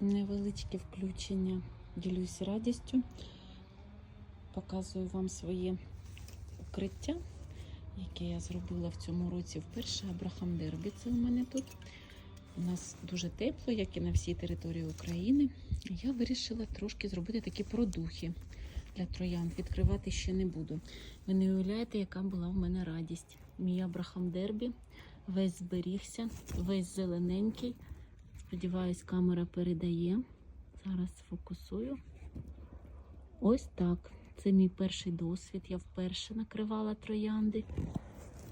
невеличке включення. Ділюсь радістю. Показую вам своє укриття, яке я зробила в цьому році вперше. Абрахам Дербі. Це у мене тут. У нас дуже тепло, як і на всій території України. Я вирішила трошки зробити такі продухи для троянд. Відкривати ще не буду. Ви не уявляєте, яка була в мене радість. Мій Абрахам Дербі весь зберігся, весь зелененький. Сподіваюсь, камера передає. Зараз сфокусую. Ось так. Це мій перший досвід. Я вперше накривала троянди.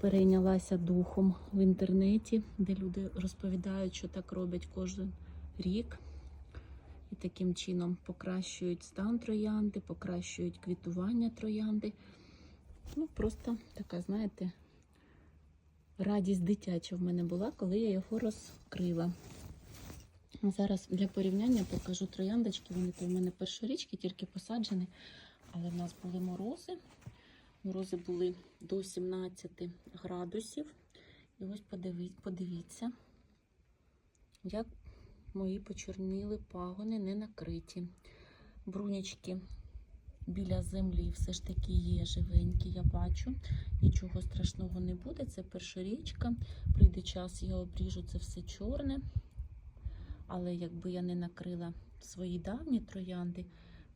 Перейнялася духом в інтернеті, де люди розповідають, що так роблять кожен рік. І таким чином покращують стан троянди, покращують квітування троянди. Ну, просто така, знаєте, радість дитяча в мене була, коли я його розкрила. Зараз для порівняння покажу трояндочки. Вони то в мене першорічки, тільки посаджені. Але в нас були морози. Морози були до 17 градусів. І ось подиві- подивіться, як мої почорніли пагони не накриті. Брунячки біля землі все ж таки є живенькі, я бачу. Нічого страшного не буде. Це першорічка. Прийде час, я обріжу це все чорне. Але якби я не накрила свої давні троянди,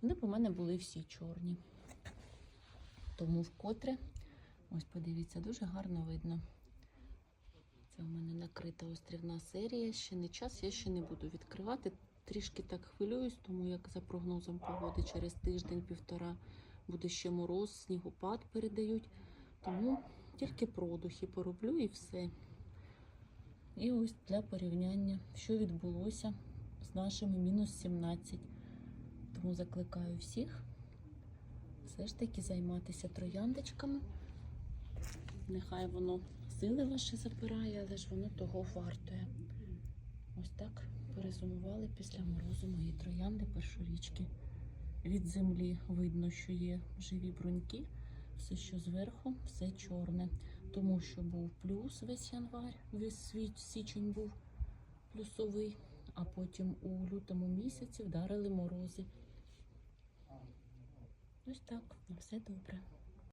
вони б у мене були всі чорні. Тому вкотре, ось подивіться, дуже гарно видно. Це у мене накрита острівна серія. Ще не час, я ще не буду відкривати. Трішки так хвилююсь, тому як за прогнозом погоди через тиждень-півтора буде ще мороз, снігопад передають. Тому тільки продухи пороблю і все. І ось для порівняння, що відбулося з нашими мінус 17. Тому закликаю всіх все ж таки займатися трояндочками. Нехай воно сили ваші забирає, але ж воно того вартує. Ось так перезумували після морозу мої троянди першорічки. Від землі видно, що є живі бруньки, все, що зверху, все чорне. Тому що був плюс весь январь, весь січень був плюсовий, а потім у лютому місяці вдарили морози. Ось так, на все добре.